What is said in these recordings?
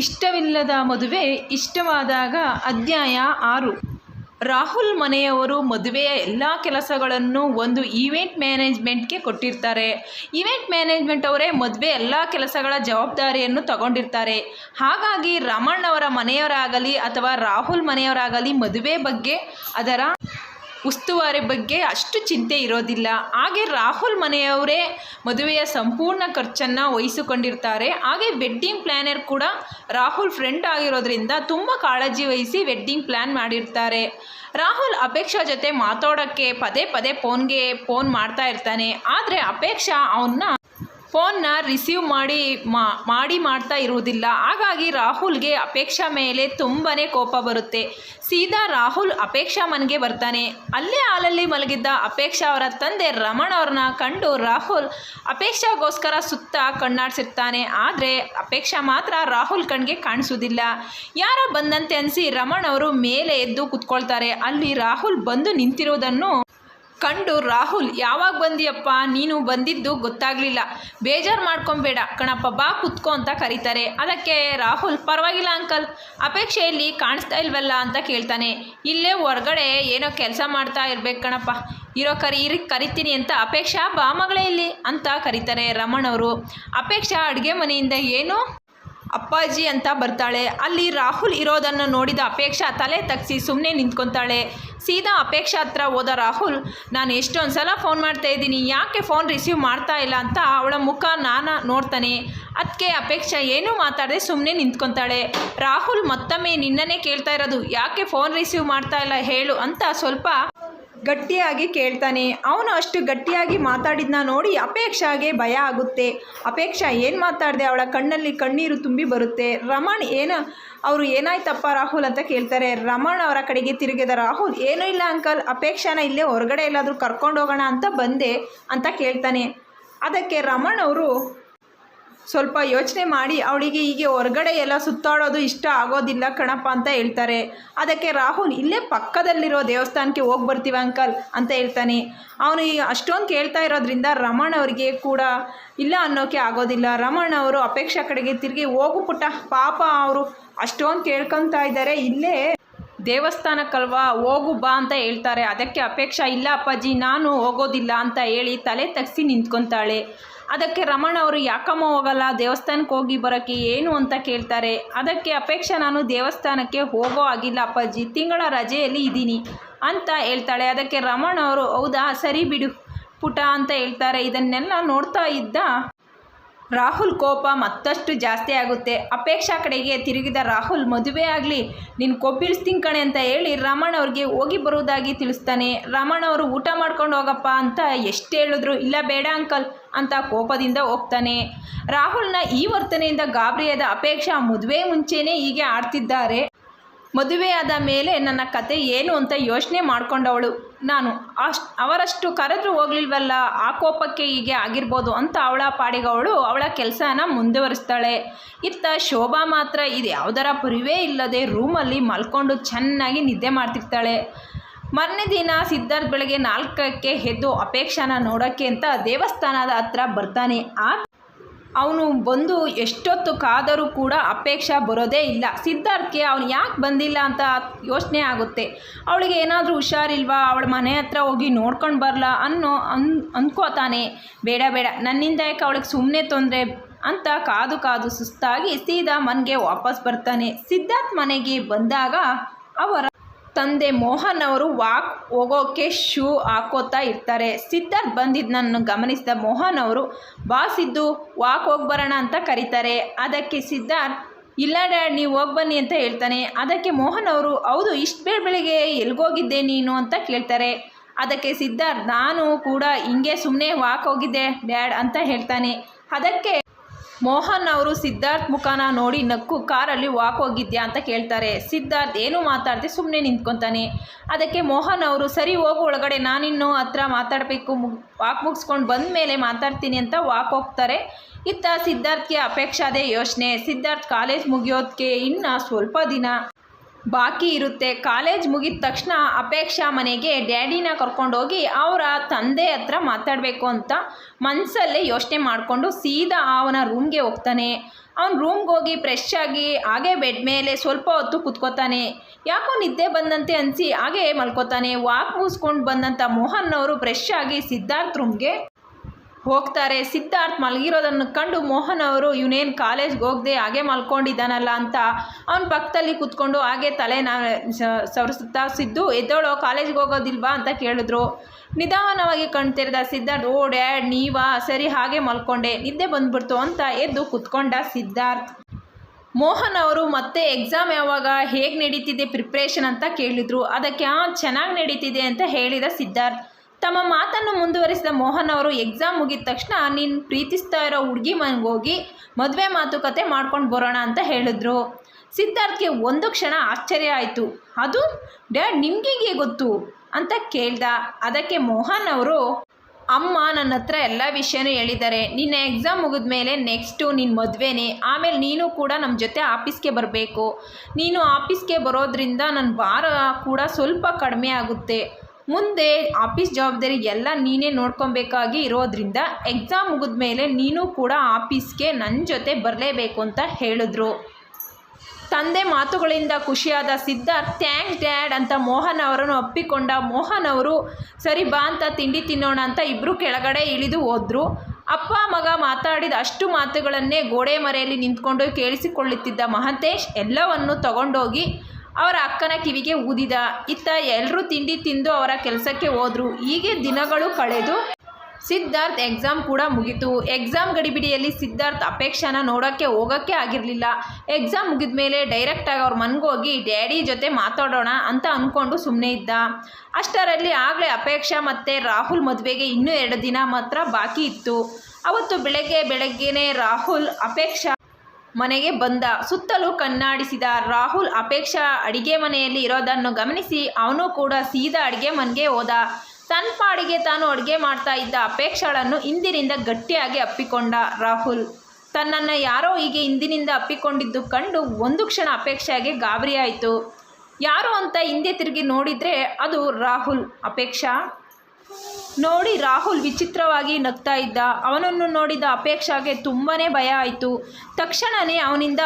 ಇಷ್ಟವಿಲ್ಲದ ಮದುವೆ ಇಷ್ಟವಾದಾಗ ಅಧ್ಯಾಯ ಆರು. ರಾಹುಲ್ ಮನೆಯವರು ಮದುವೆಯ ಎಲ್ಲ ಕೆಲಸಗಳನ್ನು ಒಂದು ಈವೆಂಟ್ ಮ್ಯಾನೇಜ್ಮೆಂಟ್ಗೆ ಕೊಟ್ಟಿರ್ತಾರೆ. ಈವೆಂಟ್ ಮ್ಯಾನೇಜ್ಮೆಂಟ್ ಅವರೇ ಮದುವೆ ಎಲ್ಲ ಕೆಲಸಗಳ ಜವಾಬ್ದಾರಿಯನ್ನು ತಗೊಂಡಿರ್ತಾರೆ. ಹಾಗಾಗಿ ರಾಮಣ್ಣವರ ಮನೆಯವರಾಗಲಿ ಅಥವಾ ರಾಹುಲ್ ಮನೆಯವರಾಗಲಿ ಮದುವೆ ಬಗ್ಗೆ ಅದರ ಉಸ್ತುವಾರಿ ಬಗ್ಗೆ ಅಷ್ಟು ಚಿಂತೆ ಇರೋದಿಲ್ಲ. ಹಾಗೆ ರಾಹುಲ್ ಮನೆಯವರೇ ಮದುವೆಯ ಸಂಪೂರ್ಣ ಖರ್ಚನ್ನು ವಹಿಸಿಕೊಂಡಿರ್ತಾರೆ. ಹಾಗೆ ವೆಡ್ಡಿಂಗ್ ಪ್ಲ್ಯಾನರ್ ಕೂಡ ರಾಹುಲ್ ಫ್ರೆಂಡ್ ಆಗಿರೋದ್ರಿಂದ ತುಂಬ ಕಾಳಜಿ ವಹಿಸಿ ವೆಡ್ಡಿಂಗ್ ಪ್ಲ್ಯಾನ್ ಮಾಡಿರ್ತಾರೆ. ರಾಹುಲ್ ಅಪೇಕ್ಷಾ ಜೊತೆ ಮಾತಾಡೋಕ್ಕೆ ಪದೇ ಪದೇ ಫೋನ್ಗೆ ಫೋನ್ ಮಾಡ್ತಾ ಇರ್ತಾನೆ. ಆದರೆ ಅಪೇಕ್ಷಾ ಅವನ್ನ ಫೋನ್ನ ರಿಸೀವ್ ಮಾಡಿ ಮಾಡಿ ಮಾಡ್ತಾ ಇರುವುದಿಲ್ಲ. ಹಾಗಾಗಿ ರಾಹುಲ್ಗೆ ಅಪೇಕ್ಷಾ ಮೇಲೆ ತುಂಬಾ ಕೋಪ ಬರುತ್ತೆ. ಸೀದಾ ರಾಹುಲ್ ಅಪೇಕ್ಷಾ ಮನೆಗೆ ಬರ್ತಾನೆ. ಅಲ್ಲೇ ಹಾಲಲ್ಲಿ ಮಲಗಿದ್ದ ಅಪೇಕ್ಷಾ ಅವರ ತಂದೆ ರಮಣ್ ಅವ್ರನ್ನ ಕಂಡು ರಾಹುಲ್ ಅಪೇಕ್ಷಾಗೋಸ್ಕರ ಸುತ್ತ ಕಣ್ಣಾಡ್ಸಿರ್ತಾನೆ. ಆದರೆ ಅಪೇಕ್ಷಾ ಮಾತ್ರ ರಾಹುಲ್ ಕಣ್ಗೆ ಕಾಣಿಸೋದಿಲ್ಲ ಯಾರೋ ಬಂದಂತೆ ಅನಿಸಿ ರಮಣ್ ಅವರು ಮೇಲೆ ಎದ್ದು ಕುತ್ಕೊಳ್ತಾರೆ. ಅಲ್ಲಿ ರಾಹುಲ್ ಬಂದು ನಿಂತಿರುವುದನ್ನು ಕಂಡು ರಾಹುಲ್, ಯಾವಾಗ ಬಂದಿಯಪ್ಪ? ನೀನು ಬಂದಿದ್ದು ಗೊತ್ತಾಗಲಿಲ್ಲ. ಬೇಜಾರು ಮಾಡ್ಕೊಬೇಡ. ಕಣಪ್ಪ, ಬಾ ಕುತ್ಕೋ ಅಂತ ಕರೀತಾರೆ. ಅದಕ್ಕೆ ರಾಹುಲ್, ಪರವಾಗಿಲ್ಲ ಅಂಕಲ್. ಅಪೇಕ್ಷೆಯಲ್ಲಿ ಕಾಣಿಸ್ತಾ ಇಲ್ವಲ್ಲ ಅಂತ ಕೇಳ್ತಾನೆ. ಇಲ್ಲೇ ಹೊರಗಡೆ ಏನೋ ಕೆಲಸ ಮಾಡ್ತಾ ಇರ್ಬೇಕು ಕಣಪ್ಪ. ಇರೋ ಕರಿ, ಇರಿ, ಕರಿತೀನಿ ಅಂತ ಅಪೇಕ್ಷಾ, ಬಾ ಮಗಳೇ ಇಲ್ಲಿ ಅಂತ ಕರೀತಾರೆ ರಮಣ್ ಅವರು. ಅಪೇಕ್ಷಾ ಅಡುಗೆ ಮನೆಯಿಂದ, ಏನು? ಅಪ್ಪಾಜಿ ಅಂತ ಬರ್ತಾಳೆ. ಅಲ್ಲಿ ರಾಹುಲ್ ಇರೋದನ್ನು ನೋಡಿದ ಅಪೇಕ್ಷಾ ತಲೆ ತಗ್ಸಿ ಸುಮ್ಮನೆ ನಿಂತ್ಕೊತಾಳೆ. ಸೀದಾ ಅಪೇಕ್ಷಾ ಹತ್ರ ಹೋದ ರಾಹುಲ್, ನಾನು ಎಷ್ಟೊಂದು ಸಲ ಫೋನ್ ಮಾಡ್ತಾ ಇದ್ದೀನಿ, ಯಾಕೆ ಫೋನ್ ರಿಸೀವ್ ಮಾಡ್ತಾ ಇಲ್ಲ ಅಂತ ಅವಳ ಮುಖ ನಾನು ನೋಡ್ತಾನೆ. ಅದಕ್ಕೆ ಅಪೇಕ್ಷಾ ಏನೂ ಮಾತಾಡದೆ ಸುಮ್ಮನೆ ನಿಂತ್ಕೊತಾಳೆ. ರಾಹುಲ್ ಮತ್ತೊಮ್ಮೆ ನಿನ್ನನ್ನೇ ಕೇಳ್ತಾ ಇರೋದು, ಯಾಕೆ ಫೋನ್ ರಿಸೀವ್ ಮಾಡ್ತಾ ಇಲ್ಲ ಹೇಳು ಅಂತ ಸ್ವಲ್ಪ ಗಟ್ಟಿಯಾಗಿ ಕೇಳ್ತಾನೆ. ಅವನು ಅಷ್ಟು ಗಟ್ಟಿಯಾಗಿ ಮಾತಾಡಿದ್ನ ನೋಡಿ ಅಪೇಕ್ಷಾಗೆ ಭಯ ಆಗುತ್ತೆ. ಅಪೇಕ್ಷಾ ಏನು ಮಾತಾಡಿದೆ? ಅವಳ ಕಣ್ಣಲ್ಲಿ ಕಣ್ಣೀರು ತುಂಬಿ ಬರುತ್ತೆ. ರಮಣ್ ಏನು, ಅವರು ಏನಾಯ್ತಪ್ಪ ರಾಹುಲ್ ಅಂತ ಕೇಳ್ತಾರೆ. ರಮಣ್ ಅವರ ಕಡೆಗೆ ತಿರುಗಿದ ರಾಹುಲ್, ಏನೂ ಇಲ್ಲ ಅಂಕಲ್, ಅಪೇಕ್ಷಾನ ಇಲ್ಲೇ ಹೊರಗಡೆ ಎಲ್ಲಾದರೂ ಕರ್ಕೊಂಡು ಹೋಗೋಣ ಅಂತ ಬಂದೆ ಅಂತ ಕೇಳ್ತಾನೆ. ಅದಕ್ಕೆ ರಮಣ್ ಅವರು ಸ್ವಲ್ಪ ಯೋಚನೆ ಮಾಡಿ ಅವಳಿಗೆ ಹೀಗೆ ಹೊರಗಡೆ ಎಲ್ಲ ಸುತ್ತಾಡೋದು ಇಷ್ಟ ಆಗೋದಿಲ್ಲ ಕಣಪ್ಪ ಅಂತ ಹೇಳ್ತಾರೆ. ಅದಕ್ಕೆ ರಾಹುಲ್, ಇಲ್ಲೇ ಪಕ್ಕದಲ್ಲಿರೋ ದೇವಸ್ಥಾನಕ್ಕೆ ಹೋಗಿ ಬರ್ತೀವಿ ಅಂಕಲ್ ಅಂತ ಹೇಳ್ತಾನೆ. ಅವನು ಈ ಅಷ್ಟೊಂದು ಕೇಳ್ತಾ ಇರೋದ್ರಿಂದ ರಮಣ್ ಅವರಿಗೆ ಕೂಡ ಇಲ್ಲ ಅನ್ನೋಕೆ ಆಗೋದಿಲ್ಲ. ರಮಣ್ ಅವರು ಅಪೇಕ್ಷಾ ಕಡೆಗೆ ತಿರುಗಿ ಹೋಗು ಪುಟ್ಟ. ಪಾಪ ಅವರು ಅಷ್ಟೊಂದು ಕೇಳ್ಕೊತಾ ಇದ್ದಾರೆ. ಇಲ್ಲೇ ದೇವಸ್ಥಾನಕ್ಕಲ್ವಾ, ಹೋಗು ಬಾ ಅಂತ ಹೇಳ್ತಾರೆ. ಅದಕ್ಕೆ ಅಪೇಕ್ಷಾ, ಇಲ್ಲ ಅಪ್ಪಾಜಿ, ನಾನು ಹೋಗೋದಿಲ್ಲ ಅಂತ ಹೇಳಿ ತಲೆ ತಗ್ಸಿ ನಿಂತ್ಕೊತಾಳೆ. ಅದಕ್ಕೆ ರಮಣ ಅವರು, ಯಾಕಮ್ಮ ಹೋಗಲ್ಲ? ದೇವಸ್ಥಾನಕ್ಕೆ ಹೋಗಿ ಬರೋಕ್ಕೆ ಏನು ಅಂತ ಕೇಳ್ತಾರೆ. ಅದಕ್ಕೆ ಅಪೇಕ್ಷೆ, ನಾನು ದೇವಸ್ಥಾನಕ್ಕೆ ಹೋಗೋ ಆಗಿಲ್ಲ ಅಪ್ಪಾಜಿ, ತಿಂಗಳ ರಜೆಯಲ್ಲಿ ಇದ್ದೀನಿ ಅಂತ ಹೇಳ್ತಾಳೆ. ಅದಕ್ಕೆ ರಮಣ ಅವರು, ಹೌದಾ? ಸರಿ ಬಿಡು ಪುಟ ಅಂತ ಹೇಳ್ತಾರೆ. ಇದನ್ನೆಲ್ಲ ನೋಡ್ತಾ ಇದ್ದ ರಾಹುಲ್ ಕೋಪ ಮತ್ತಷ್ಟು ಜಾಸ್ತಿ ಆಗುತ್ತೆ. ಅಪೇಕ್ಷಾ ಕಡೆಗೆ ತಿರುಗಿದ ರಾಹುಲ್, ಮದುವೆ ಆಗಲಿ ನಿನ್ನ ಕೊಬ್ಬಿಳಿಸ್ತೀನಿ ಕಣೆ ಅಂತ ಹೇಳಿ ರಮಣ್ ಅವ್ರಿಗೆ ಹೋಗಿ ಬರುವುದಾಗಿ ತಿಳಿಸ್ತಾನೆ. ರಾಮಣ್ಣ ಅವರು ಊಟ ಮಾಡ್ಕೊಂಡು ಹೋಗಪ್ಪ ಅಂತ ಎಷ್ಟು ಹೇಳಿದ್ರು, ಇಲ್ಲ ಬೇಡ ಅಂಕಲ್ ಅಂತ ಕೋಪದಿಂದ ಹೋಗ್ತಾನೆ. ರಾಹುಲ್ನ ಈ ವರ್ತನೆಯಿಂದ ಗಾಬರಿಯಾದ ಅಪೇಕ್ಷಾ ಮದುವೆ ಮುಂಚೆನೇ ಹೀಗೆ ಆಡ್ತಿದ್ದಾರೆ. ಮದುವೆಯಾದ ಮೇಲೆ ನನ್ನ ಕತೆ ಏನು ಅಂತ ಯೋಚನೆ ಮಾಡ್ಕೊಂಡವಳು. ನಾನು, ಅಷ್ಟು, ಅವರಷ್ಟು ಕರೆದ್ರೂ ಹೋಗ್ಲಿಲ್ವಲ್ಲ? ಆ ಕೋಪಕ್ಕೆ ಹೀಗೆ ಆಗಿರ್ಬೋದು ಅಂತ ಅವಳ ಪಾಡಿಗವಳು ಅವಳ ಕೆಲಸನ ಮುಂದುವರಿಸ್ತಾಳೆ. ಇತ್ತ ಶೋಭಾ ಮಾತ್ರ ಇದು ಯಾವುದರ ಪರಿವೇ ಇಲ್ಲದೆ ರೂಮಲ್ಲಿ ಮಲ್ಕೊಂಡು ಚೆನ್ನಾಗಿ ನಿದ್ದೆ ಮಾಡ್ತಿರ್ತಾಳೆ. ಮರನೇ ದಿನ ಸಿದ್ಧಾರ್ಥ ಬೆಳಗ್ಗೆ ನಾಲ್ಕಕ್ಕೆ ಎದ್ದು ಅಪೇಕ್ಷಾನ ನೋಡೋಕ್ಕೆ ಅಂತ ದೇವಸ್ಥಾನದ ಹತ್ರ ಬರ್ತಾನೆ. ಆ ಅವನು ಬಂದು ಎಷ್ಟೊತ್ತು ಕಾದರೂ ಕೂಡ ಅಪೇಕ್ಷೆ ಬರೋದೇ ಇಲ್ಲ. ಸಿದ್ಧಾರ್ಥ್ಗೆ ಅವನು ಯಾಕೆ ಬಂದಿಲ್ಲ ಅಂತ ಯೋಚನೆ ಆಗುತ್ತೆ. ಅವಳಿಗೆ ಏನಾದರೂ ಹುಷಾರಿಲ್ವಾ? ಅವಳ ಮನೆ ಹತ್ರ ಹೋಗಿ ನೋಡ್ಕೊಂಡು ಬರಲಾ ಅನ್ನೋ ಅನ್ ಅಂದ್ಕೋತಾನೆ ಬೇಡ ಬೇಡ. ನನ್ನಿಂದ ಯಾಕೆ ಅವಳಿಗೆ ಸುಮ್ಮನೆ ತೊಂದರೆ ಅಂತ ಕಾದು ಕಾದು ಸುಸ್ತಾಗಿ ಸೀದಾ ಮನೆಗೆ ವಾಪಸ್ ಬರ್ತಾನೆ. ಸಿದ್ಧಾರ್ಥ್ ಮನೆಗೆ ಬಂದಾಗ ಅವರ ತಂದೆ ಮೋಹನ್ ಅವರು ವಾಕ್ ಹೋಗೋಕ್ಕೆ ಶೂ ಹಾಕೋತಾ ಇರ್ತಾರೆ. ಸಿದ್ಧಾರ್ಥ್ ಬಂದಿದ್ದನ್ನು ಗಮನಿಸಿದ ಮೋಹನ್ ಅವರು, ಬಾಸ್ ಇದ್ದು ವಾಕ್ ಹೋಗಿ ಬರೋಣ ಅಂತ ಕರೀತಾರೆ. ಅದಕ್ಕೆ ಸಿದ್ಧಾರ್ಥ್, ಇಲ್ಲ ಡ್ಯಾಡ್, ನೀವು ಹೋಗಿ ಬನ್ನಿ ಅಂತ ಹೇಳ್ತಾನೆ. ಅದಕ್ಕೆ ಮೋಹನ್ ಅವರು, ಹೌದು, ಇಷ್ಟು ಬೇಡ ಬೆಳಿಗ್ಗೆ ಎಲ್ಗೋಗಿದ್ದೆ ನೀನು ಅಂತ ಕೇಳ್ತಾರೆ. ಅದಕ್ಕೆ ಸಿದ್ಧಾರ್ಥ್, ನಾನು ಕೂಡ ಹಿಂಗೆ ಸುಮ್ಮನೆ ವಾಕ್ ಹೋಗಿದ್ದೆ ಡ್ಯಾಡ್ ಅಂತ ಹೇಳ್ತಾನೆ. ಅದಕ್ಕೆ ಮೋಹನ್ ಅವರು ಸಿದ್ಧಾರ್ಥ್ ಮುಖಾನ ನೋಡಿ ನಕ್ಕು ಕಾರಲ್ಲಿ ವಾಕ್ ಹೋಗಿದ್ಯಾ ಅಂತ ಕೇಳ್ತಾರೆ. ಸಿದ್ಧಾರ್ಥ್ ಏನು ಮಾತಾಡ್ದೆ ಸುಮ್ಮನೆ ನಿಂತ್ಕೊತಾನೆ. ಅದಕ್ಕೆ ಮೋಹನ್ ಅವರು, ಸರಿ ಹೋಗು ಒಳಗಡೆ, ನಾನಿನ್ನು ಹತ್ರ ಮಾತಾಡಬೇಕು. ಮುಗ್ ವಾಕ್ ಮುಗಿಸ್ಕೊಂಡು ಬಂದ ಮೇಲೆ ಮಾತಾಡ್ತೀನಿ ಅಂತ ವಾಕ್ ಹೋಗ್ತಾರೆ. ಇತ್ತ ಸಿದ್ಧಾರ್ಥ್ಗೆ ಅಪೇಕ್ಷಾದೇ ಯೋಚನೆ. ಸಿದ್ಧಾರ್ಥ್ ಕಾಲೇಜ್ ಮುಗಿಯೋದಕ್ಕೆ ಇನ್ನು ಸ್ವಲ್ಪ ದಿನ. ಬಾಕಿ ಇರುತ್ತೆ. ಕಾಲೇಜ್ ಮುಗಿದ ತಕ್ಷಣ ಅಪೇಕ್ಷಾ ಮನೆಗೆ ಡ್ಯಾಡಿನ ಕರ್ಕೊಂಡೋಗಿ ಅವರ ತಂದೆ ಹತ್ರ ಮಾತಾಡಬೇಕು ಅಂತ ಮನಸ್ಸಲ್ಲೇ ಯೋಚನೆ ಮಾಡಿಕೊಂಡು ಸೀದಾ ಅವನ ರೂಮ್ಗೆ ಹೋಗ್ತಾನೆ. ಅವನ ರೂಮ್ಗೆ ಹೋಗಿ ಫ್ರೆಶ್ ಆಗಿ ಹಾಗೆ ಬೆಡ್ ಮೇಲೆ ಸ್ವಲ್ಪ ಹೊತ್ತು ಕುತ್ಕೋತಾನೆ. ಯಾಕೋ ನಿದ್ದೆ ಬಂದಂತೆ ಅನಿಸಿ ಹಾಗೆ ಮಲ್ಕೋತಾನೆ. ವಾಕ್ ಮುಗಿಸ್ಕೊಂಡು ಬಂದಂಥ ಮೋಹನ್ ಅವರು ಫ್ರೆಶ್ ಆಗಿ ಸಿದ್ಧಾರ್ಥ್ ರೂಮ್ಗೆ ಹೋಗ್ತಾರೆ. ಸಿದ್ಧಾರ್ಥ್ ಮಲಗಿರೋದನ್ನು ಕಂಡು ಮೋಹನ್ ಅವರು, ಇವನೇನು ಕಾಲೇಜ್ಗೆ ಹೋಗದೆ ಹಾಗೆ ಮಲ್ಕೊಂಡಿದ್ದಾನಲ್ಲ ಅಂತ ಅವನ ಪಕ್ಕದಲ್ಲಿ ಕೂತ್ಕೊಂಡು ಹಾಗೆ ತಲೆನ ಸವರಿಸುತ್ತಾ, ಸಿದ್ದು, ಎದ್ದೋಳೋ, ಕಾಲೇಜ್ಗೆ ಹೋಗೋದಿಲ್ವಾ? ಅಂತ ಕೇಳಿದ್ರು. ನಿಧಾನವಾಗಿ ಕಣ್ ತೆರೆದ ಸಿದ್ಧಾರ್ಥ್, ಓ, ಡ್ಯಾಡ್, ನೀವಾ? ಸರಿ, ಹಾಗೆ ಮಲ್ಕೊಂಡೆ. ನಿದ್ದೆ ಬಂದ್ಬಿಡ್ತು ಅಂತ ಎದ್ದು ಕೂತ್ಕೊಂಡ ಸಿದ್ಧಾರ್ಥ್. ಮೋಹನ್ ಅವರು, ಮತ್ತೆ ಎಕ್ಸಾಮ್ ಯಾವಾಗ? ಹೇಗೆ ನಡೀತಿದೆ ಪ್ರಿಪ್ರೇಷನ್ ಅಂತ ಕೇಳಿದರು. ಅದಕ್ಕೆ, ಆ, ಚೆನ್ನಾಗಿ ನಡೀತಿದೆ ಅಂತ ಹೇಳಿದ ಸಿದ್ಧಾರ್ಥ್. ತಮ್ಮ ಮಾತನ್ನು ಮುಂದುವರಿಸಿದ ಮೋಹನ್ ಅವರು ಎಕ್ಸಾಮ್ ಮುಗಿದ ತಕ್ಷಣ, ನೀನು ಪ್ರೀತಿಸ್ತಾ ಇರೋ ಹುಡುಗಿ ಮನೆಗೆ ಹೋಗಿ ಮದುವೆ ಮಾತುಕತೆ ಮಾಡ್ಕೊಂಡು ಬರೋಣ ಅಂತ ಹೇಳಿದ್ರು. ಸಿದ್ಧಾರ್ಥ್ಗೆ ಒಂದು ಕ್ಷಣ ಆಶ್ಚರ್ಯ ಆಯಿತು. ಅದು? ಡ್ಯಾಡ್ ನಿಮ್ಗೆ ಗೊತ್ತು? ಅಂತ ಕೇಳ್ದ. ಅದಕ್ಕೆ ಮೋಹನ್ ಅವರು, ಅಮ್ಮ ನನ್ನ ಹತ್ರ ಎಲ್ಲ ವಿಷಯನೂ ಹೇಳಿದ್ದಾರೆ. ನಿನ್ನ ಎಕ್ಸಾಮ್ ಮುಗಿದ ಮೇಲೆ ನೆಕ್ಸ್ಟು ನಿನ್ನ ಮದುವೆನೇ. ಆಮೇಲೆ ನೀನು ಕೂಡ ನಮ್ಮ ಜೊತೆ ಆಫೀಸ್ಗೆ ಬರಬೇಕು. ನೀನು ಆಫೀಸ್ಗೆ ಬರೋದ್ರಿಂದ ನನ್ನ ಭಾರ ಕೂಡ ಸ್ವಲ್ಪ ಕಡಿಮೆ ಆಗುತ್ತೆ. ಮುಂದೆ ಆಫೀಸ್ ಜವಾಬ್ದಾರಿ ಎಲ್ಲ ನೀನೇ ನೋಡ್ಕೊಬೇಕಾಗಿ ಇರೋದ್ರಿಂದ ಎಕ್ಸಾಮ್ ಮುಗಿದ ಮೇಲೆ ನೀನು ಕೂಡ ಆಫೀಸ್ಗೆ ನನ್ನ ಜೊತೆ ಬರಲೇಬೇಕು ಅಂತ ಹೇಳಿದ್ರು. ತಂದೆ ಮಾತುಗಳಿಂದ ಖುಷಿಯಾದ ಸಿದ್ಧಾರ್ಥ್, ಥ್ಯಾಂಕ್ಸ್ ಡ್ಯಾಡ್ ಅಂತ ಮೋಹನ್ ಅವರನ್ನು ಅಪ್ಪಿಕೊಂಡ ಮೋಹನ್ ಅವರು, ಸರಿ ಬಾ ಅಂತ ತಿಂಡಿ ತಿನ್ನೋಣ ಅಂತ ಇಬ್ಬರು ಕೆಳಗಡೆ ಇಳಿದು ಹೋದರು. ಅಪ್ಪ, ಮಗ ಮಾತಾಡಿದ ಅಷ್ಟು ಮಾತುಗಳನ್ನೇ ಗೋಡೆ ಮರೆಯಲ್ಲಿ ನಿಂತ್ಕೊಂಡು ಕೇಳಿಸಿಕೊಳ್ಳುತ್ತಿದ್ದ ಮಹಂತೇಶ್ ಎಲ್ಲವನ್ನು ತಗೊಂಡೋಗಿ ಅವರ ಅಕ್ಕನ ಕಿವಿಗೆ ಊದಿದ. ಇತ್ತ ಎಲ್ಲರೂ ತಿಂಡಿ ತಿಂದು ಅವರ ಕೆಲಸಕ್ಕೆ ಹೋದರು. ಹೀಗೆ ದಿನಗಳು ಕಳೆದು ಸಿದ್ಧಾರ್ಥ್ ಎಕ್ಸಾಮ್ ಕೂಡ ಮುಗೀತು. ಎಕ್ಸಾಮ್ ಗಡಿಬಿಡಿಯಲ್ಲಿ ಸಿದ್ಧಾರ್ಥ್ ಅಪೇಕ್ಷಾನ ನೋಡೋಕ್ಕೆ ಹೋಗೋಕ್ಕೆ ಆಗಿರಲಿಲ್ಲ. ಎಕ್ಸಾಮ್ ಮುಗಿದ ಮೇಲೆ ಡೈರೆಕ್ಟಾಗಿ ಅವ್ರ ಮನ್ಗೋಗಿ ಡ್ಯಾಡಿ ಜೊತೆ ಮಾತಾಡೋಣ ಅಂತ ಅಂದ್ಕೊಂಡು ಸುಮ್ಮನೆ ಇದ್ದ. ಅಷ್ಟರಲ್ಲಿ ಆಗಲೇ ಅಪೇಕ್ಷಾ ಮತ್ತು ರಾಹುಲ್ ಮದುವೆಗೆ ಇನ್ನೂ ಎರಡು ದಿನ ಮಾತ್ರ ಬಾಕಿ ಇತ್ತು. ಅವತ್ತು ಬೆಳಗ್ಗೆ ಬೆಳಗ್ಗೆನೇ ರಾಹುಲ್ ಅಪೇಕ್ಷಾ ಮನೆಗೆ ಬಂದ. ಸುತ್ತಲೂ ಕಣ್ಣಾಡಿಸಿದ ರಾಹುಲ್ ಅಪೇಕ್ಷಾ ಅಡಿಗೆ ಮನೆಯಲ್ಲಿ ಇರೋದನ್ನು ಗಮನಿಸಿ ಅವನು ಕೂಡ ಸೀದಾ ಅಡಿಗೆ ಮನೆಗೆ ಹೋದ. ತನ್ನ ಪಾಡಿಗೆ ತಾನು ಅಡುಗೆ ಮಾಡ್ತಾ ಇದ್ದ ಅಪೇಕ್ಷಾಳನ್ನು ಇಂದಿನಿಂದ ಗಟ್ಟಿಯಾಗಿ ಅಪ್ಪಿಕೊಂಡ ರಾಹುಲ್. ತನ್ನನ್ನು ಯಾರೋ ಹೀಗೆ ಹಿಂದಿನಿಂದ ಅಪ್ಪಿಕೊಂಡಿದ್ದು ಕಂಡು ಒಂದು ಕ್ಷಣ ಅಪೇಕ್ಷೆಗೆ ಗಾಬರಿಯಾಯಿತು. ಯಾರು ಅಂತ ಹಿಂದೆ ತಿರುಗಿ ನೋಡಿದರೆ ಅದು ರಾಹುಲ್ ಅಪೇಕ್ಷಾ. ನೋಡಿ ರಾಹುಲ್ ವಿಚಿತ್ರವಾಗಿ ನಗ್ತಾ ಇದ್ದ. ಅವನನ್ನು ನೋಡಿದ ಅಪೇಕ್ಷಾಗೆ ತುಂಬಾ ಭಯ ಆಯಿತು. ತಕ್ಷಣವೇ ಅವನಿಂದ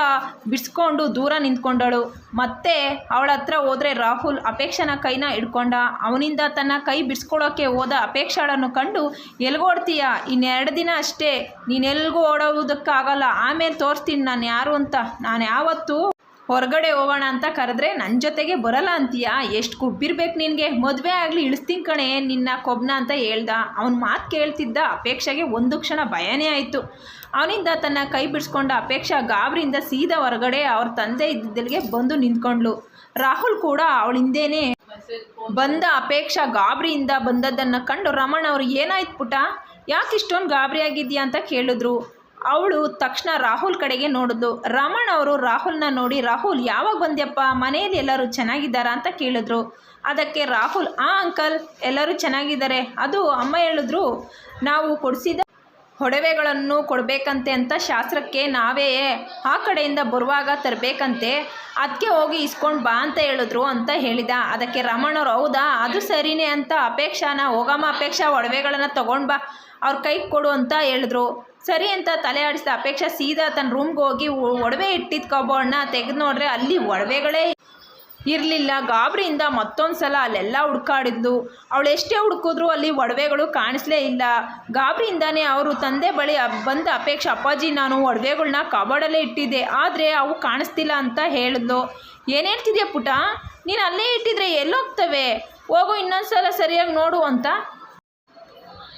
ಬಿಡಿಸ್ಕೊಂಡು ದೂರ ನಿಂತ್ಕೊಂಡಳು. ಮತ್ತೆ ಅವಳ ಹತ್ರ ಹೋದರೆ ರಾಹುಲ್ ಅಪೇಕ್ಷನ ಕೈನ ಹಿಡ್ಕೊಂಡ. ಅವನಿಂದ ತನ್ನ ಕೈ ಬಿಡಿಸ್ಕೊಳ್ಳೋಕ್ಕೆ ಹೋದ ಅಪೇಕ್ಷಾಳನ್ನು ಕಂಡು, ಎಲ್ಗೋಡ್ತೀಯ? ಇನ್ನೆರಡು ದಿನ ಅಷ್ಟೇ. ನೀನೆಲ್ಗೂ ಓಡೋದಕ್ಕಾಗಲ್ಲ ಆಮೇಲೆ ತೋರಿಸ್ತೀನಿ. ನಾನು ಯಾರು ಅಂತ? ನಾನು ಯಾವತ್ತೂ ಹೊರಗಡೆ ಹೋಗೋಣ ಅಂತ ಕರೆದ್ರೆ ನನ್ನ ಜೊತೆಗೆ ಬರಲ್ಲ ಅಂತೀಯಾ? ಎಷ್ಟು ಕೊಬ್ಬಿರ್ಬೇಕು ನಿನಗೆ? ಮದುವೆ ಆಗಲಿ ಇಳಿಸ್ತೀನಿ ಕಣೆ, ನಿನ್ನ ಕೊಬ್ಬನ ಅಂತ ಹೇಳ್ದ. ಅವನ ಮಾತು ಕೇಳ್ತಿದ್ದ ಅಪೇಕ್ಷೆಗೆ ಒಂದು ಕ್ಷಣ ಭಯನೇ ಆಯಿತು. ಅವನಿಂದ ತನ್ನ ಕೈ ಬಿಡಿಸ್ಕೊಂಡ ಅಪೇಕ್ಷಾ ಗಾಬರಿಯಿಂದ ಸೀದಾ ಹೊರಗಡೆ ಅವ್ರ ತಂದೆ ಇದ್ದಿದ್ದಲ್ಲಿಗೆ ಬಂದು ನಿಂತ್ಕೊಂಡ್ಳು. ರಾಹುಲ್ ಕೂಡ ಅವಳ ಹಿಂದೆನೇ ಬಂದ ಅಪೇಕ್ಷಾ ಗಾಬರಿಯಿಂದ ಬಂದದ್ದನ್ನು ಕಂಡು ರಮಣ ಅವರು ಏನಾಯ್ತು ಪುಟ? ಯಾಕೆ ಇಷ್ಟೊಂದು ಗಾಬರಿ ಅಂತ ಕೇಳಿದ್ರು. ಅವಳು ತಕ್ಷಣ ರಾಹುಲ್ ಕಡೆಗೆ ನೋಡಿದ್ಲು ರಮಣ್ ಅವರು ರಾಹುಲ್ನ ನೋಡಿ, ರಾಹುಲ್, ಯಾವಾಗ ಬಂದ್ಯಪ್ಪ? ಮನೆಯಲ್ಲಿ ಎಲ್ಲರೂ ಚೆನ್ನಾಗಿದ್ದಾರಾ? ಅಂತ ಕೇಳಿದ್ರು. ಅದಕ್ಕೆ ರಾಹುಲ್, ಆ, ಅಂಕಲ್, ಎಲ್ಲರೂ ಚೆನ್ನಾಗಿದ್ದಾರೆ. ಅದು ಅಮ್ಮ ಹೇಳಿದ್ರು, ನಾವು ಕೊಡಿಸಿದ ಒಡವೆಗಳನ್ನು ಕೊಡಬೇಕಂತೆ ಅಂತ ಶಾಸ್ತ್ರಕ್ಕೆ ನಾವೇ ಆ ಕಡೆಯಿಂದ ಬರುವಾಗ ತರಬೇಕಂತೆ. ಅದಕ್ಕೆ ಹೋಗಿ ಇಸ್ಕೊಂಡು ಬಾ ಅಂತ ಹೇಳಿದ್ರು ಅಂತ ಹೇಳಿದ. ಅದಕ್ಕೆ ರಮಣವ್ರು ಹೌದಾ? ಅದು ಸರಿನೇ ಅಂತ ಅಪೇಕ್ಷಾನ, ಹೋಗಮ್ಮ ಅಪೇಕ್ಷಾ ಒಡವೆಗಳನ್ನು ತಗೊಂಡು ಬಾ. ಅವ್ರ ಕೈಗೆ ಕೊಡು ಅಂತ ಹೇಳಿದ್ರು. ಸರಿ ಅಂತ ತಲೆ ಆಡಿಸಿದ ಅಪೇಕ್ಷಾ ಸೀದಾ ತನ್ನ ರೂಮ್ಗೆ ಹೋಗಿ ಒಡವೆ ಇಟ್ಟಿದ್ದ ಕಬೋರ್ಡ್ನ ತೆಗೆದು ನೋಡ್ರೆ ಅಲ್ಲಿ ಒಡವೆಗಳೇ ಇರಲಿಲ್ಲ. ಗಾಬರಿಯಿಂದ ಮತ್ತೊಂದು ಸಲ ಅಲ್ಲೆಲ್ಲ ಹುಡ್ಕಾಡಿದ್ಲು. ಅವಳು ಎಷ್ಟೇ ಹುಡುಕಿದ್ರು ಅಲ್ಲಿ ಒಡವೆಗಳು ಕಾಣಿಸ್ಲೇ ಇಲ್ಲ. ಗಾಬರಿಯಿಂದಾನೇ ಅವರು ತಂದೆ ಬಳಿ ಬಂದ ಅಪೇಕ್ಷೆ, ಅಪ್ಪಾಜಿ, ನಾನು ಒಡವೆಗಳನ್ನ ಕಬೋರ್ಡಲ್ಲೇ ಇಟ್ಟಿದ್ದೆ. ಆದರೆ ಅವು ಕಾಣಿಸ್ತಿಲ್ಲ ಅಂತ ಹೇಳಿದ್ಲು. ಏನು ಹೇಳ್ತಿದ್ಯಾ ಪುಟ? ನೀನು ಅಲ್ಲೇ ಇಟ್ಟಿದ್ರೆ ಎಲ್ಲೋಗ್ತವೆ. ಹೋಗು ಇನ್ನೊಂದು ಸಲ ಸರಿಯಾಗಿ ನೋಡು ಅಂತ.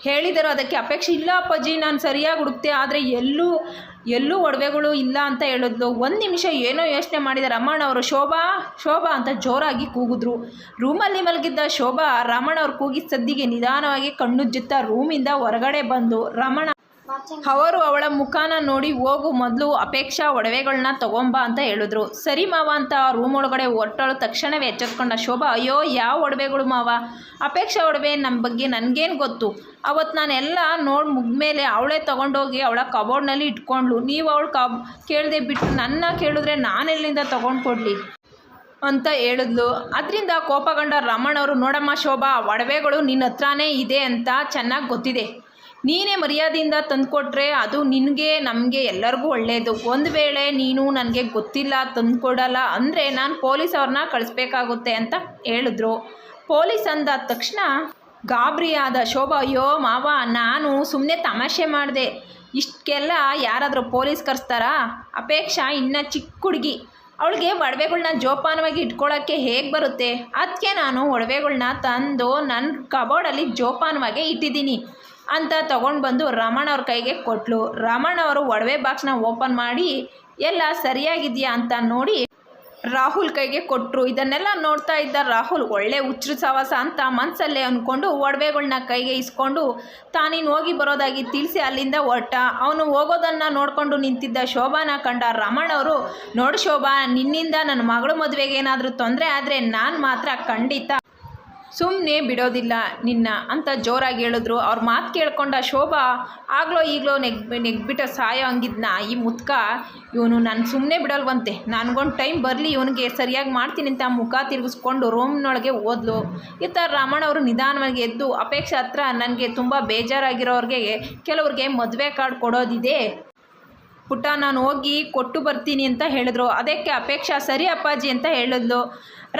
ಹೇಳಿದರು ಅದಕ್ಕೆ ಅಪೇಕ್ಷೆ ಇಲ್ಲ ಅಪ್ಪಾಜಿ, ನಾನು ಸರಿಯಾಗಿ ಹುಡುಕ್ತೆ, ಆದರೆ ಎಲ್ಲೂ ಎಲ್ಲೂ ಒಡವೆಗಳು ಇಲ್ಲ ಅಂತ ಹೇಳಿದ್ಲು ಒಂದು ನಿಮಿಷ ಏನೋ ಯೋಚನೆ ಮಾಡಿದ ರಮಣ ಅವರು, ಶೋಭಾ ಶೋಭಾ ಅಂತ ಜೋರಾಗಿ ಕೂಗಿದ್ರು. ರೂಮಲ್ಲಿ ಮಲಗಿದ್ದ ಶೋಭಾ, ರಮಣ ಅವ್ರು ಕೂಗಿದ ಸದ್ದಿಗೆ ನಿಧಾನವಾಗಿ ಕಣ್ಣುಜ್ಜುತ್ತಾ ರೂಮಿಂದ ಹೊರಗಡೆ ಬಂದು, ರಮಣ ಅವರು ಅವಳ ಮುಖಾನ ನೋಡಿ, ಹೋಗು ಮೊದಲು ಅಪೇಕ್ಷಾ ಒಡವೆಗಳನ್ನ ತಗೊಂಬ ಅಂತ ಹೇಳಿದ್ರು. ಸರಿ ಮಾವ ಅಂತ ರೂಮ್ ಒಳಗಡೆ ಹೊಟ್ಟಳು ತಕ್ಷಣವೇ ಎಚ್ಚೆತ್ಕೊಂಡ ಶೋಭಾ, ಅಯ್ಯೋ, ಯಾವ ಒಡವೆಗಳು ಮಾವ? ಅಪೇಕ್ಷಾ ಒಡವೆ ನಮ್ಮ ಬಗ್ಗೆ ನನಗೇನು ಗೊತ್ತು? ಅವತ್ತು ನಾನೆಲ್ಲ ನೋಡಿ ಮುಗ್ಮೇಲೆ ಅವಳೇ ತೊಗೊಂಡೋಗಿ ಅವಳ ಕಬೋರ್ಡ್ನಲ್ಲಿ ಇಟ್ಕೊಂಡ್ಳು. ನೀವು ಅವಳು ಕಬ್ ಕೇಳದೆ ಬಿಟ್ಟು ನನ್ನ ಕೇಳಿದ್ರೆ ನಾನೆಲ್ಲಿಂದ ತೊಗೊಂಡು ಕೊಡಲಿ? ಅಂತ ಹೇಳಿದ್ಲು. ಅದರಿಂದ ಕೋಪಗೊಂಡ ರಮಣವರು ನೋಡಮ್ಮ ಶೋಭಾ, ಒಡವೆಗಳು ನಿನ್ನ ಹತ್ರನೇ ಇದೆ ಅಂತ ಚೆನ್ನಾಗಿ ಗೊತ್ತಿದೆ. ನೀನೇ ಮರ್ಯಾದೆಯಿಂದ ತಂದುಕೊಟ್ರೆ ಅದು ನಿನಗೆ, ನಮಗೆ ಎಲ್ಲರಿಗೂ ಒಳ್ಳೆಯದು ಒಂದು ವೇಳೆ ನೀನು ನನಗೆ ಗೊತ್ತಿಲ್ಲ, ತಂದುಕೊಡಲ್ಲ ಅಂದರೆ ನಾನು ಪೊಲೀಸ್ ಅವ್ರನ್ನ ಕಳಿಸ್ಬೇಕಾಗುತ್ತೆ ಅಂತ ಹೇಳಿದ್ರು. ಪೊಲೀಸ್ ಅಂದ ತಕ್ಷಣ, ಗಾಬರಿಯಾದ ಶೋಭಾ, ಅಯ್ಯೋ ಮಾವ, ನಾನು ಸುಮ್ಮನೆ ತಮಾಷೆ ಮಾಡಿದೆ. ಇಷ್ಟಕ್ಕೆಲ್ಲ ಯಾರಾದರೂ ಪೊಲೀಸ್ ಕರೆಸ್ತಾರಾ? ಅಪೇಕ್ಷಾ ಇನ್ನು ಚಿಕ್ಕ ಹುಡುಗಿ. ಅವಳಿಗೆ ಒಡವೆಗಳನ್ನ ಜೋಪಾನವಾಗಿ ಇಟ್ಕೊಳ್ಳೋಕ್ಕೆ ಹೇಗೆ ಬರುತ್ತೆ? ಅದಕ್ಕೆ ನಾನು ಒಡವೆಗಳ್ನ ತಂದು ನನ್ನ ಕಬೋರ್ಡಲ್ಲಿ ಜೋಪಾನವಾಗೇ ಇಟ್ಟಿದ್ದೀನಿ. ಅಂತ ತಗೊಂಡು ಬಂದು ರಮಣ ಅವ್ರ ಕೈಗೆ ಕೊಟ್ಲು. ರಮಣ ಅವರು ಒಡವೆ ಬಾಕ್ಸ್ನ ಓಪನ್ ಮಾಡಿ, ಎಲ್ಲ ಸರಿಯಾಗಿದೆಯಾ? ಅಂತ ನೋಡಿ ರಾಹುಲ್ ಕೈಗೆ ಕೊಟ್ಟರು ಇದನ್ನೆಲ್ಲ ನೋಡ್ತಾ ಇದ್ದ ರಾಹುಲ್, ಒಳ್ಳೆ ಹುಚ್ಚರು ಸವಾಸ ಅಂತ ಮನಸ್ಸಲ್ಲೇ ಅಂದ್ಕೊಂಡು ಒಡವೆಗಳನ್ನ ಕೈಗೆ ಇಸ್ಕೊಂಡು ತಾನಿನ್ನು ಹೋಗಿ ಬರೋದಾಗಿ ತಿಳಿಸಿ ಅಲ್ಲಿಂದ ಹೊರಟ. ಅವನು ಹೋಗೋದನ್ನು ನೋಡಿಕೊಂಡು ನಿಂತಿದ್ದ ಶೋಭಾನ ಕಂಡ ರಮಣ್ ಅವರು, ನೋಡು ಶೋಭಾ, ನಿನ್ನಿಂದ ನನ್ನ ಮಗಳು ಮದುವೆಗೆ ಏನಾದರೂ ತೊಂದರೆ ಆದರೆ ನಾನು ಮಾತ್ರ ಖಂಡಿತ ಸುಮ್ಮನೆ ಬಿಡೋದಿಲ್ಲ ನಿನ್ನ ಅಂತ ಜೋರಾಗಿ ಹೇಳಿದ್ರು. ಅವ್ರ ಮಾತು ಕೇಳ್ಕೊಂಡ ಶೋಭಾ, ಆಗ್ಲೋ ಈಗಲೋ ನೆಗ್, ನೆಗ್ಬಿಟ್ಟ ಸಾಯೋ ಹಂಗಿದ್ನ ಈ ಮುತ್ಕ. ಇವನು ನಾನು ಸುಮ್ಮನೆ ಬಿಡಲ್ವಂತೆ, ನನಗೊಂದು ಟೈಮ್ ಬರಲಿ, ಇವನಿಗೆ ಸರಿಯಾಗಿ ಮಾಡ್ತೀನಿ ಅಂತ ಮುಖ ತಿರುಗಿಸ್ಕೊಂಡು ರೂಮ್ನೊಳಗೆ ಓದ್ಲು ಈ ಥರ ರಾಮಣ್ಣ ಅವರು ನಿಧಾನವಾಗಿ ಎದ್ದು ಅಪೇಕ್ಷೆ ಹತ್ರ ನನಗೆ ತುಂಬ ಬೇಜಾರಾಗಿರೋರಿಗೆ, ಕೆಲವ್ರಿಗೆ ಮದುವೆ ಕಾರ್ಡ್ ಕೊಡೋದಿದೆ. ಪುಟ್ಟ, ನಾನು ಹೋಗಿ ಕೊಟ್ಟು ಬರ್ತೀನಿ ಅಂತ ಹೇಳಿದ್ರು. ಅದಕ್ಕೆ ಅಪೇಕ್ಷಾ, ಸರಿ ಅಪ್ಪಾಜಿ ಅಂತ ಹೇಳಿದ್ಲು.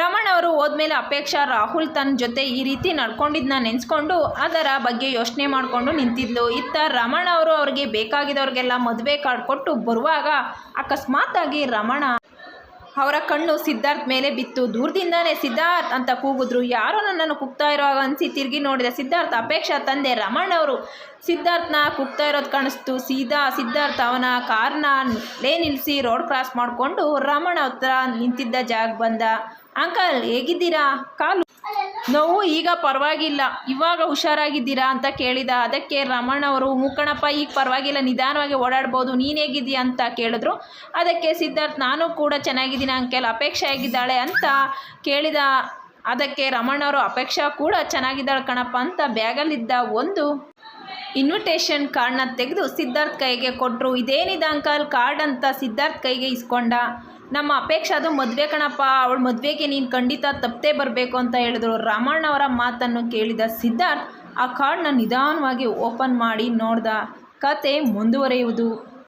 ರಮಣ್ ಅವರು ಹೋದ್ಮೇಲೆ ಅಪೇಕ್ಷಾ, ರಾಹುಲ್ ತನ್ನ ಜೊತೆ ಈ ರೀತಿ ನಡ್ಕೊಂಡಿದ್ದನ್ನ ನೆನೆಸ್ಕೊಂಡು ಅದರ ಬಗ್ಗೆ ಯೋಚನೆ ಮಾಡಿಕೊಂಡು ನಿಂತಿದ್ಲು. ಇತ್ತ ರಮಣ ಅವರು ಅವ್ರಿಗೆ ಬೇಕಾಗಿದ್ದವ್ರಿಗೆಲ್ಲ ಮದುವೆ ಕಾರ್ಡ್ ಕೊಟ್ಟು ಬರುವಾಗ ಅಕಸ್ಮಾತಾಗಿ ರಮಣ ಅವರ ಕಣ್ಣು ಸಿದ್ಧಾರ್ಥ್ ಮೇಲೆ ಬಿತ್ತು. ದೂರದಿಂದಾನೇ ಸಿದ್ಧಾರ್ಥ್ ಅಂತ ಕೂಗಿದ್ರು. ಯಾರೋ ನನ್ನನ್ನು ಕುಗ್ತಾ ಇರೋ ಅನಿಸಿ ತಿರುಗಿ ನೋಡಿದೆ ಸಿದ್ಧಾರ್ಥ್ ಅಪೇಕ್ಷಾ ತಂದೆ ರಮಣ್ ಅವರು. ಸಿದ್ಧಾರ್ಥ್ನ ಕುಗ್ತಾ ಇರೋದು ಕಾಣಿಸ್ತು. ಸೀದಾ ಸಿದ್ಧಾರ್ಥ್ ಅವನ ಕಾರ್ನ ಲೇ ನಿಲ್ಲಿಸಿ ರೋಡ್ ಕ್ರಾಸ್ ಮಾಡಿಕೊಂಡು ರಮಣ ಹತ್ರ ನಿಂತಿದ್ದ ಜಾಗ ಬಂದ. ಅಂಕಲ್ ಹೇಗಿದ್ದೀರಾ? ಕಾಲು ನೋವು ಈಗ ಪರವಾಗಿಲ್ಲ. ಇವಾಗ ಹುಷಾರಾಗಿದ್ದೀರಾ ಅಂತ ಕೇಳಿದ. ಅದಕ್ಕೆ ರಮಣ ಅವರು, ಮೂಕಣಪ್ಪ, ಈಗ ಪರವಾಗಿಲ್ಲ, ನಿಧಾನವಾಗಿ ಓಡಾಡ್ಬೋದು, ನೀನು ಹೇಗಿದ್ದೀಯ? ಅಂತ ಕೇಳಿದ್ರು. ಅದಕ್ಕೆ ಸಿದ್ಧಾರ್ಥ್, ನಾನು ಕೂಡ ಚೆನ್ನಾಗಿದ್ದೀನಿ, ಅಂಕೆಲ್, ಅಪೇಕ್ಷೆ ಆಗಿದ್ದಾಳೆ ಅಂತ ಕೇಳಿದ. ಅದಕ್ಕೆ ರಮಣ ಅವರು, ಅಪೇಕ್ಷಾ ಕೂಡ ಚೆನ್ನಾಗಿದ್ದಾಳೆ ಕಣಪ್ಪ ಅಂತ ಬ್ಯಾಗಲ್ಲಿದ್ದ ಒಂದು ಇನ್ವಿಟೇಷನ್ ಕಾರ್ಡ್ನ ತೆಗೆದು ಸಿದ್ಧಾರ್ಥ್ ಕೈಗೆ ಕೊಟ್ಟರು ಇದೇನಿದೆ ಅಂಕಲ್? ಕಾರ್ಡ್ ಅಂತ ಸಿದ್ಧಾರ್ಥ್ ಕೈಗೆ ಇಸ್ಕೊಂಡ. ನಮ್ಮ ಅಪೇಕ್ಷೆ ಅದು ಮದುವೆ ಕಣಪ್ಪ, ಅವಳು ಮದುವೆಗೆ ನೀನು ಖಂಡಿತ ತಪ್ಪದೇ ಬರಬೇಕು ಅಂತ ಹೇಳಿದ್ರು. ರಾಮಣ್ಣವರ ಮಾತನ್ನು ಕೇಳಿದ ಸಿದ್ಧಾರ್ಥ್, ಆ ಕಾರ್ಡ್ನ ನಿಧಾನವಾಗಿ ಓಪನ್ ಮಾಡಿ ನೋಡ್ದ. ಕತೆ ಮುಂದುವರಿಯುವುದು.